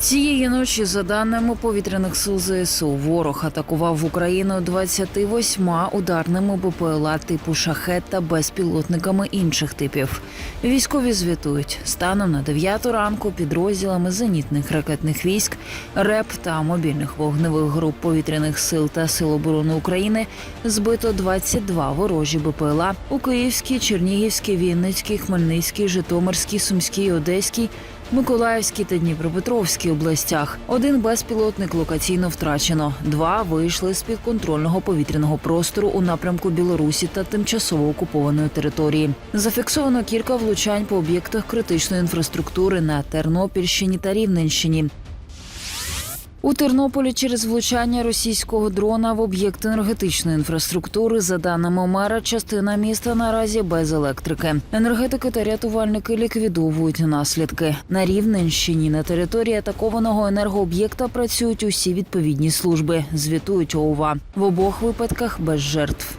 Цієї ночі, за даними повітряних сил ЗСУ, ворог атакував Україну 28 ударними БПЛА типу шахет та безпілотниками інших типів. Військові звітують станом на 9 ранку підрозділами зенітних ракетних військ, РЕП та мобільних вогневих груп повітряних сил та сил оборони України збито 22 ворожі БПЛА у Київській, Чернігівській, Вінницькій, Хмельницькій, Житомирській, Сумській, Одеській. Миколаївській та Дніпропетровській областях один безпілотник локаційно втрачено. Два вийшли з підконтрольного повітряного простору у напрямку Білорусі та тимчасово окупованої території. Зафіксовано кілька влучань по об'єктах критичної інфраструктури на Тернопільщині та Рівненщині. У Тернополі через влучання російського дрона в об'єкт енергетичної інфраструктури, за даними мера, частина міста наразі без електрики. Енергетики та рятувальники ліквідовують наслідки. На Рівненщині на території атакованого енергооб'єкта працюють усі відповідні служби. Звітують ОУВА. В обох випадках без жертв.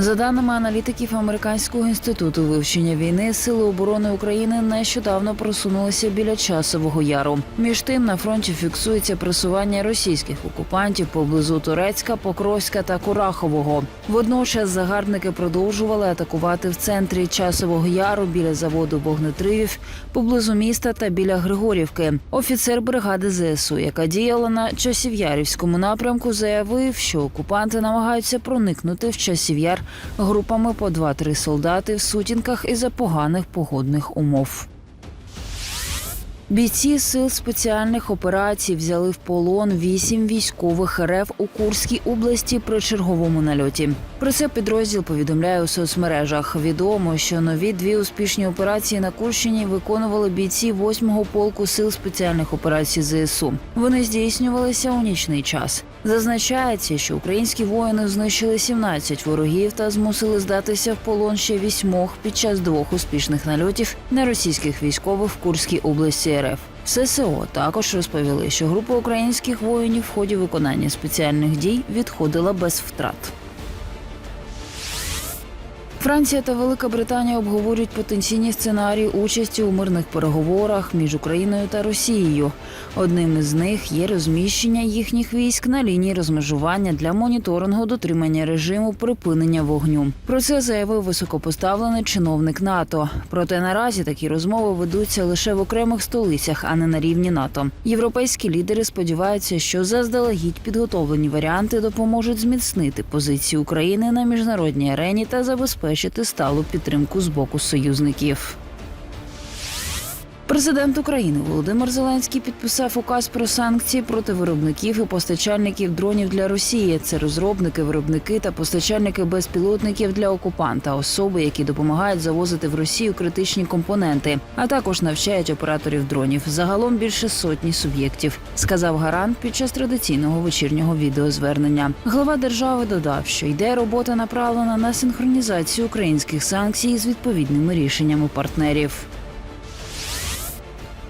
За даними аналітиків Американського інституту вивчення війни, сили оборони України нещодавно просунулися біля часового яру. Між тим на фронті фіксується просування російських окупантів поблизу Турецька, Покровська та Курахового. Водночас загарбники продовжували атакувати в центрі часового яру біля заводу вогнетривів, поблизу міста та біля Григорівки. Офіцер бригади ЗСУ, яка діяла на Часів'ярівському напрямку, заявив, що окупанти намагаються проникнути в Часів'яр групами по 2-3 солдати в сутінках із-за поганих погодних умов. Бійці сил спеціальних операцій взяли в полон вісім військових РФ у Курській області при черговому нальоті. Про це підрозділ повідомляє у соцмережах. Відомо, що нові дві успішні операції на Курщині виконували бійці 8-го полку сил спеціальних операцій ЗСУ. Вони здійснювалися у нічний час. Зазначається, що українські воїни знищили 17 ворогів та змусили здатися в полон ще вісьмох під час двох успішних нальотів на російських військових в Курській області РФ. ССО також розповіли, що група українських воїнів в ході виконання спеціальних дій відходила без втрат. Франція та Велика Британія обговорюють потенційні сценарії участі у мирних переговорах між Україною та Росією. Одним із них є розміщення їхніх військ на лінії розмежування для моніторингу дотримання режиму припинення вогню. Про це заявив високопоставлений чиновник НАТО. Проте наразі такі розмови ведуться лише в окремих столицях, а не на рівні НАТО. Європейські лідери сподіваються, що заздалегідь підготовлені варіанти допоможуть зміцнити позиції України на міжнародній арені та забезпечити сталу підтримку з боку союзників. Президент України Володимир Зеленський підписав указ про санкції проти виробників і постачальників дронів для Росії. Це розробники, виробники та постачальники безпілотників для окупанта, особи, які допомагають завозити в Росію критичні компоненти, а також навчають операторів дронів. Загалом більше сотні суб'єктів, сказав гарант під час традиційного вечірнього відеозвернення. Глава держави додав, що йде робота направлена на синхронізацію українських санкцій з відповідними рішеннями партнерів.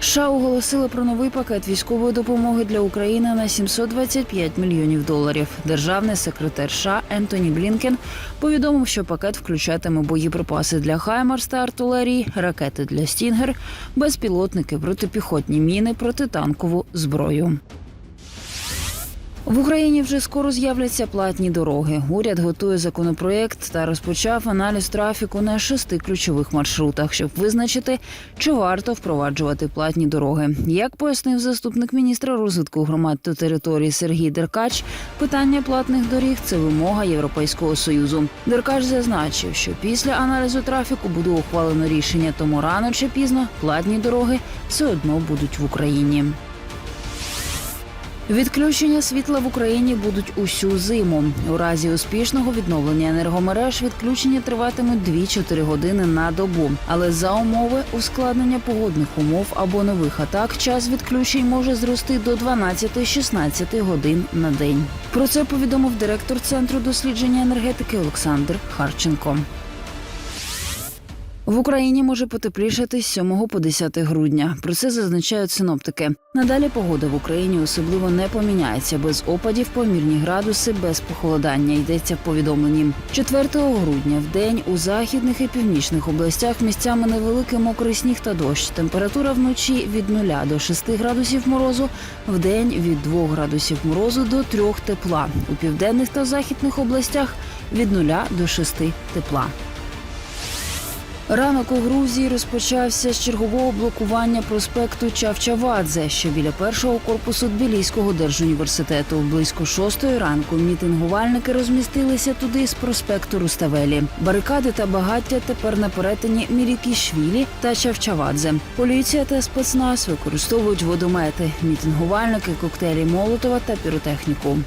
США оголосили про новий пакет військової допомоги для України на 725 мільйонів доларів. Державний секретар США Ентоні Блінкен повідомив, що пакет включатиме боєприпаси для Хаймарс та артилерії, ракети для Стінгер, безпілотники, протипіхотні міни, протитанкову зброю. В Україні вже скоро з'являться платні дороги. Уряд готує законопроєкт та розпочав аналіз трафіку на шести ключових маршрутах, щоб визначити, чи варто впроваджувати платні дороги. Як пояснив заступник міністра розвитку громад та територій Сергій Деркач, питання платних доріг це вимога Європейського союзу. Деркач зазначив, що після аналізу трафіку буде ухвалено рішення, тому рано чи пізно платні дороги все одно будуть в Україні. Відключення світла в Україні будуть усю зиму. У разі успішного відновлення енергомереж відключення триватимуть 2-4 години на добу. Але за умови ускладнення погодних умов або нових атак час відключень може зрости до 12-16 годин на день. Про це повідомив директор центру дослідження енергетики Олександр Харченко. В Україні може потеплішати з 7 по 10 грудня. Про це зазначають синоптики. Надалі погода в Україні особливо не поміняється без опадів, помірні градуси, без похолодання. Йдеться в повідомленні. 4 грудня в день у західних і північних областях місцями невеликий мокрий сніг та дощ. Температура вночі від 0 до 6 градусів морозу, в день від 2 градусів морозу до 3 тепла. У південних та західних областях від 0 до 6 тепла. Ранок у Грузії розпочався з чергового блокування проспекту Чавчавадзе, що біля першого корпусу Тбіліського держуніверситету. Близько шостої ранку мітингувальники розмістилися туди з проспекту Руставелі. Барикади та багаття тепер на перетині Мірікішвілі та Чавчавадзе. Поліція та спецназ використовують водомети, мітингувальники, коктейлі Молотова та піротехніку.